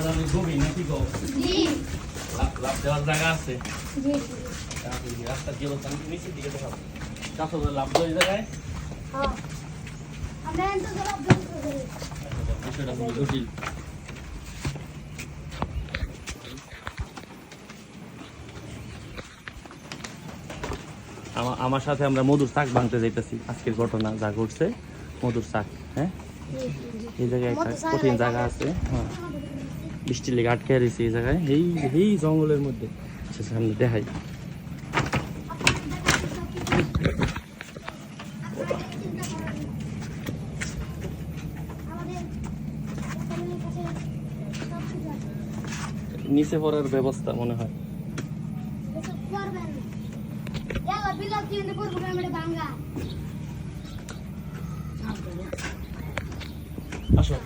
নাকি গো? লাভ লাভ দেওয়ার জায়গা আছে। জি। তারপরে কি রাস্তার কি অবস্থা? আমি নিচের দিকে দেখাবো। চাষো লাভ দেওয়ার জায়গায়? হ্যাঁ। বিষয়টা জটিল। আমার সাথে আমরা মধুর শাক ভাঙতে যাইতেছি। আজকের ঘটনা যা ঘটছে মধুর শাক হ্যাঁ? এই জায়গায় একটা কঠিন জায়গা আছে। হ্যাঁ। বৃষ্টির লেগে আটকে রয়েছে এই জায়গায়। এই এই জঙ্গলের মধ্যে। আচ্ছা সামনে দেখাই। নিচে পড়ার ব্যবস্থা মনে হয়। আসো।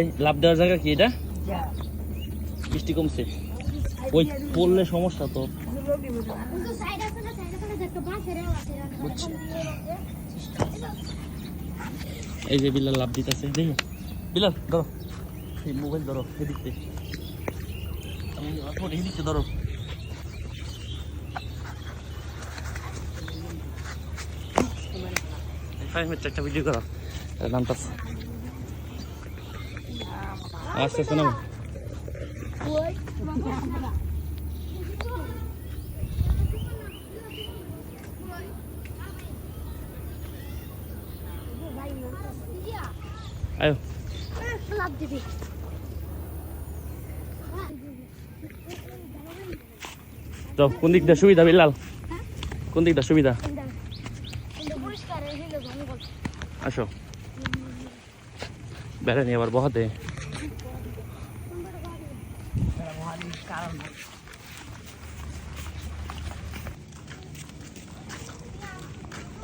এই লাভ দেওয়ার জায়গা কি এটা? বৃষ্টি কমছে। ওই পড়লে সমস্যা তো। এই যে বিলাল লাভ দিতেছে দেখি। বিলাল ধরো। এই মোবাইল ধরো এদিক থেকে আমি অল্প এদিক থেকে ধরো ফাইভ মিনিট একটা ভিডিও করো নামটা। আস্তে আস্তে নামো তো কোন দিকটা সুবিধা, বিলাল? কোন দিকটা সুবিধা? আসো। বেড়ানি আবার বহাতে এই দুধুলা তাদের বাড়ি দেখ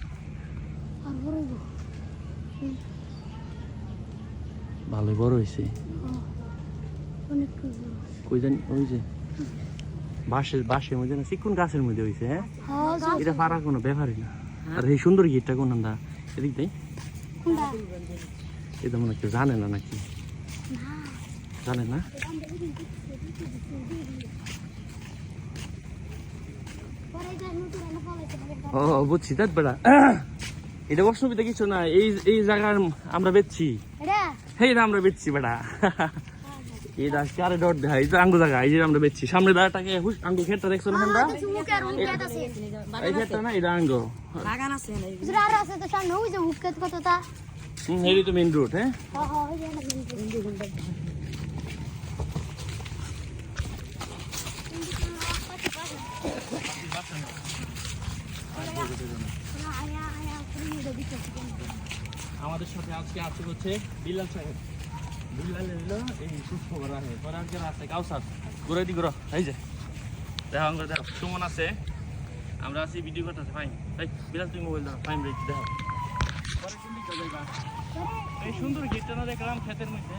আর বড় হয়েছে। বাঁশের বাঁশের মধ্যে না, চিকুন গাছের মধ্যে হয়েছে হ্যাঁ? এটা কোনো ব্যাপারই না। আর এই সুন্দর গিটটা কোন দা এদিক কোনটা এটা মনে কেউ জানে না নাকি? জানে না? ও, বুঝছি তাই বেড়া। এটা অসুবিধা কিছু না এই এই জায়গার আমরা বেচছি। এটা? না আমরা বেচছি বেড়া এটা কারে ডট দেয় এই আঙ্গু জায়গা এই যে আমরা বেচছি। সামনে দাঁড়াটাকে হুস আঙ্গু ক্ষেতটা দেখছ না আমরা আর এই ক্ষেতটা না এটা আঙ্গু বুঝলে আর আছে তো সামনে। ওই যে উকেত কতটা? হুম এই তো মেন রোড হ্যাঁ? হ্যাঁ হ্যাঁ ওই যে না কিন্তু আমাদের সাথে আজকে আছে হচ্ছে বিল্লাল সাহেব। বিল্লাল হইল এই সুস্থ করা হয় পরে আছে কাউসার ঘুরে দি ঘুরো। এই যে দেখো দেখো সুমন আছে। আমরা আছি ভিডিও করতেছে ফাইন। এই বিলাল তুই মোবাইল দাও ফাইন রেখে দেখো। এই সুন্দর গেটটা না দেখলাম ক্ষেতের মধ্যে।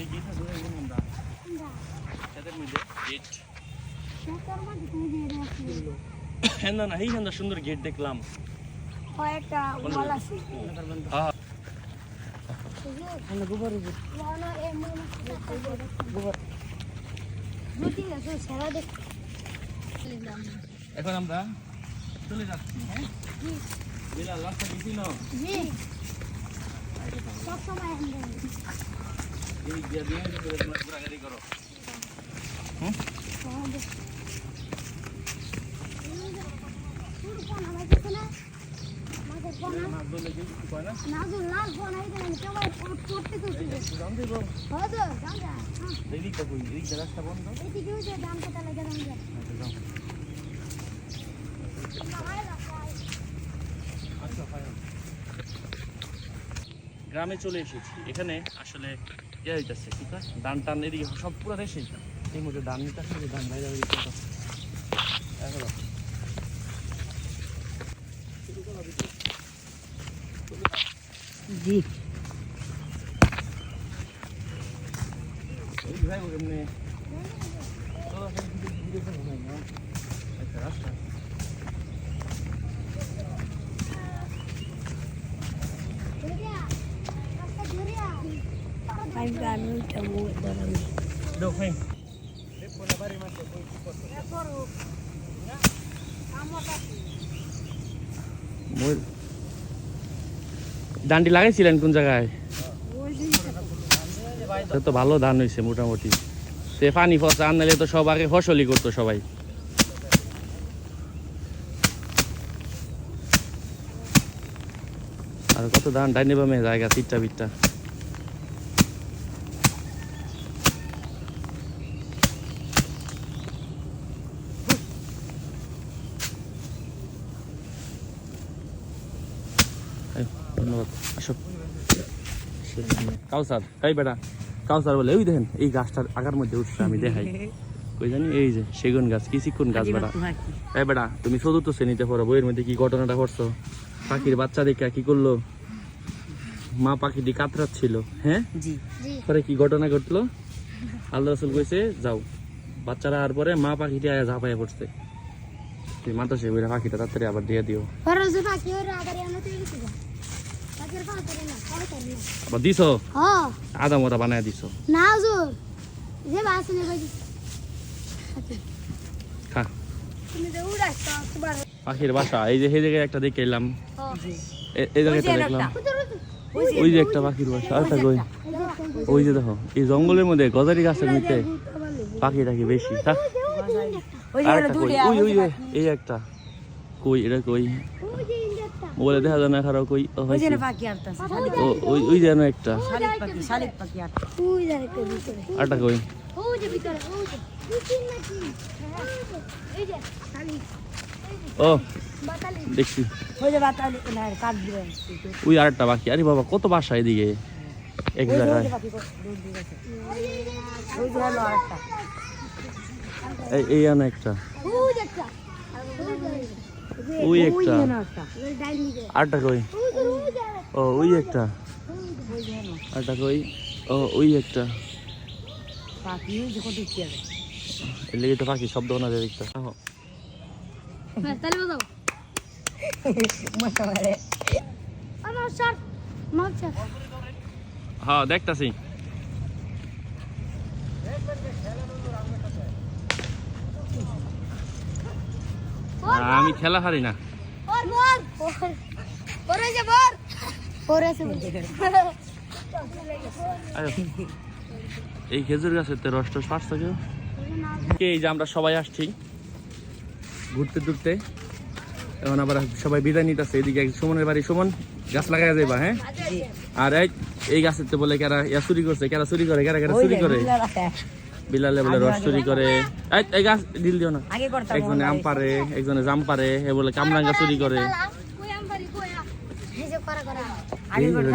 এই গেটটা ধরে গেলাম আমরা। ক্ষেতের মধ্যে গেট। হ্যাঁ না এই হ্যাঁ সুন্দর গেট দেখলাম। আছে। হ্যাঁ। এখন আমরা চলে যাচ্ছি হ্যাঁ? বিলাল রাস্তা গেছিল এই দিয়ে ঘোরাঘুরি করো। হুম মাছ ধরলে কি কিছু কয় না এদিকটা কই এদিকটা রাস্তা বন্ধ আচ্ছা যাও আচ্ছা ফাইন গ্রামে চলে এসেছি। এখানে আসলে ইয়ে হইতেছে, কি কয়? ধান টান এদিকে সব পুরো রেসে এই মধ্যে ধান নিতে আসলে ধান বাইরে। জি এই ভাই ওকে এমনি চলো, এখন ভিডিও- ভিডিও করব ভাই, না? আচ্ছা, রাস্তা। ধরিয়া রাস্তা ধরিয়া আমি আমি উঠাবো ধরেন দাও, ধানটি লাগাইছিলেন কোন জায়গায়? তো ভালো ধান হয়েছে মোটামুটি। সে পানি ফসা আনলে তো সব আগে ফসলই করতো সবাই। আর কত ধান ডাইনি বামে জায়গা তিটটা বিটটা। ধন্যবাদ। আসো। কাউসার এই বেটা কাউসার বলে ওই দেখেন এই গাছটার আগার মধ্যে উঠছে আমি দেখাই। ওই জানি এই যে সেগুন গাছ কি চিকুন গাছ বেটা। এই বেটা তুমি চতুর্থ শ্রেণীতে পড়ো বইয়ের মধ্যে কি ঘটনাটা করছ পাখির বাচ্চা দেখে কি করল? মা পাখিটি কাতরাচ্ছিল হ্যাঁ? পরে কি ঘটনা ঘটলো? আল্লাহ রসুল কইছে যাও। বাচ্চারা আর পরে মা পাখিটি আয়া ঝাঁপাইয়া পড়ছে। তুই মাথা সে বইরা পাখিটা তাড়াতাড়ি আবার দিয়ে দিও। পাখি ওর আবার দিছো হ্যাঁ আদা মদা বানায় দিছো না জোর যে বাসনে বাজি খা পাখির বাসা এই যে সেই জায়গায় একটা দেখে এলাম এই জায়গাটা দেখলাম ওই যে একটা পাখির বাসা আরেকটা কই ওই যে দেখো এই জঙ্গলের মধ্যে গজারি গাছের মধ্যে পাখি টাকি বেশি ওই যে কই ওই ওই যে, এই একটা কই এটা কই বলে দেখা যায় না খারাপ কই ও ওই ওই ওই যেন একটা। শালিক পাখি শালিক পাখি আটটা ওই যে একটা ভিতরে। আরেকটা কই? ওই যে ভিতরে ওই যে। তুই নাকি? এই যে খালি ও দেখছি। ওই আরেকটা বাকি আরে বাবা কত বাসা এদিকে? এক জায়গায়। এই এই আনো একটা। ওই একটা। একটা একটা আরেকটা কই? ও ওই একটা। আরেকটা কই? ও ওই একটা। এর লেগে তো পাখি শব্দ না যায় দেখতে। আহো। হ্যাঁ হ্যাঁ দেখতাছি। আমি খেলা হারি না। আছে। এই খেজুর গাছের তো রস টস পারছ কেউ? এই যে আমরা সবাই আসছি ঘুরতে ঘুরতে এখন আবার সবাই বিদায় নিতে নিতেছে। এদিকে সুমনের বাড়ি। সুমন গাছ লাগাই যাইবা হ্যাঁ? আর এই এই গাছের তো বলে কেরা ইয়া চুরি করছে কেরা চুরি করে কেরা কেরা চুরি করে? বিলাল বলে রস চুরি করে। এই গাছ দিল দিও না। একজনে আম পারে একজনে জাম পারে এ বলে কামরাঙ্গা চুরি করে।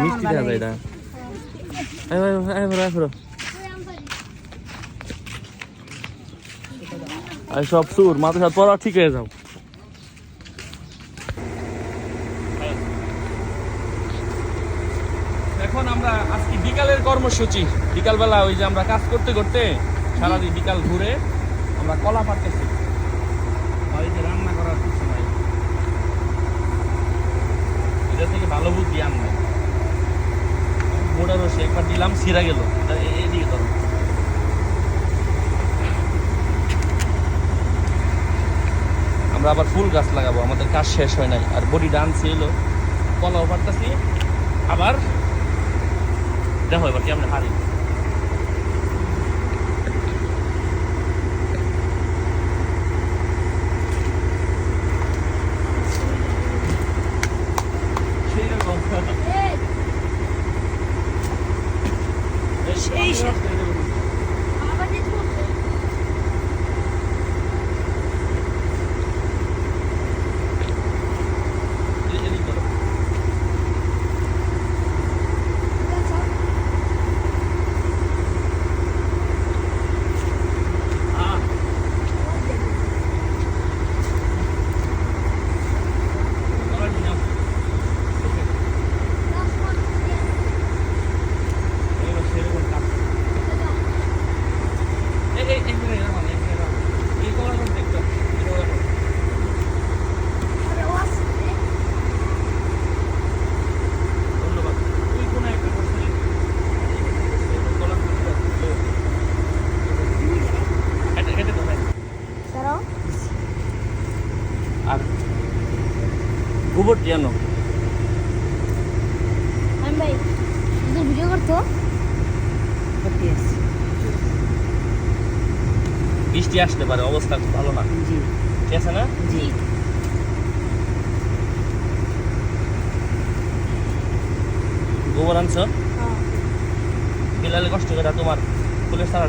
মিষ্টি যায় এটা। সব সুর মাথা সাথে পড়া ঠিক হয়ে যাও। এখন আমরা আজকে বিকালের কর্মসূচি। বিকালবেলা ওই যে আমরা কাজ করতে করতে সারাদিন বিকাল ঘুরে আমরা কলা পাড়তেছি। বাড়িতে রান্না করার কিছু নাই। এটা থেকে ভালো বুদ্ধি আন নাই। মোটা রসে একবার দিলাম সিরা গেল। এদিকে ধরো। আমরা আবার ফুল গাছ লাগাবো, আমাদের কাজ শেষ হয় নাই। আর বডি ডান্স এলো কলাও পারতাছি আবার দেখো এবার কি আমরা হারি। বৃষ্টি আসতে পারে অবস্থা খুব ভালো না। ঠিক আছে না? জি। গোবর আনছো? হ্যাঁ। বিলালে কষ্ট করে তোমার ফুলের সারা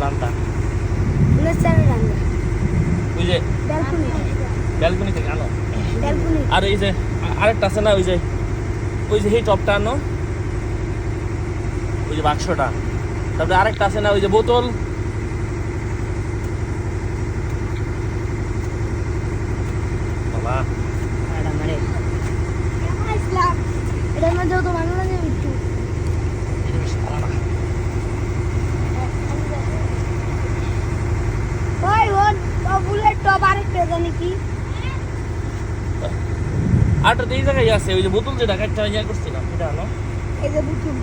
ফুলের ওই যে ব্যালকনি থেকে আনো। আর এই যে আরেকটা আছে না ওই যে ওই যে সেই টপটা আনো। ওই যে বাক্সটা। তারপরে আরেকটা আছে না ওই যে বোতল বাবা ম্যাডাম মানে কেমন ইসলাম এটার মধ্যেও তো ভালো লাগে একটু এটা বেশ ভালো না ওই ওর ও ফুলের টপ আরেকটা জানি কি আরটা তো এই জায়গায় আছে ওই যে বোতল যেটা একটা ইয়া করছিলাম এটা আনো এই যে বোতল।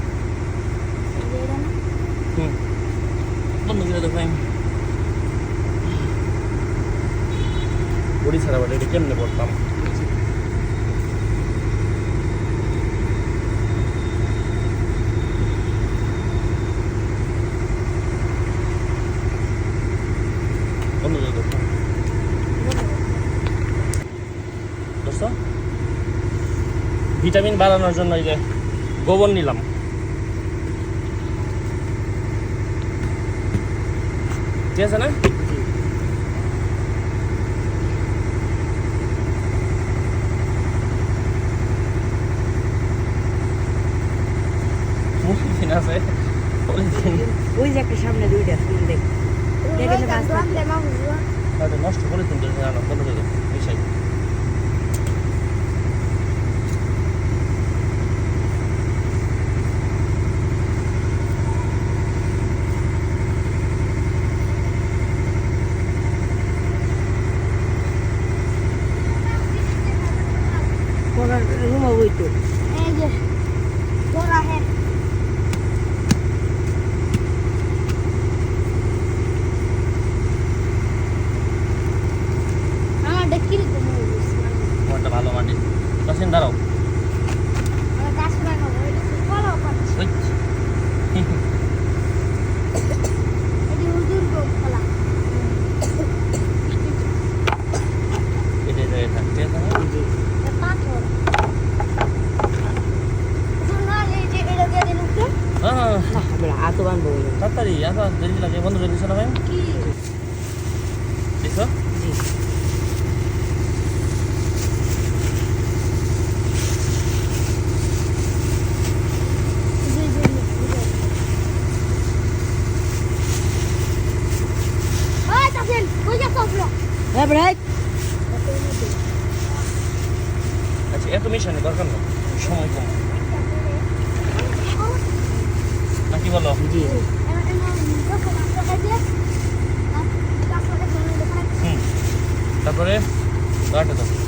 হুম। বন্ধ করে দেখো আমি বড়ি ছাড়া বাড়ি এটা কেমনে পড়তাম বন্ধ করে দেখো দোস্ত ভিটামিন বাড়ানোর জন্য এই যে গোবর নিলাম। ঠিক আছে না? আছে। ওই যে একটা সামনে দুইটা ফুল দেখ দেখে তো গাছ দোকান দেবা বুঝলো তাহলে নষ্ট পলিথিন করে আনো বন্ধ করে দাও মিশাই ওই তো এই যে তোরা হে আমার দেখি তো মনে হচ্ছে তোমারটা ভালো মাটি তখন দাঁড়াও আমার গাছ লাগাবো এটা ফলো করছে ওই এটি হুজুর গো ফলা এটা এটা এটা ঠিক আছে না জি এটা পাথর শোনা এই যে এটা দিয়ে দিন উপরে হ্যাঁ হ্যাঁ, না আমরা হাতও বানবো ওই জন্য। তাড়াতাড়ি দেরি লাগে বন্ধ করে দিছো না ভাই? জি। উপরে হ্যাঁ ব্রেক। আচ্ছা এত মিশানি দরকার না সময় কম। না কি বলো? জি। তারপরে দাঁড়াটা দাও।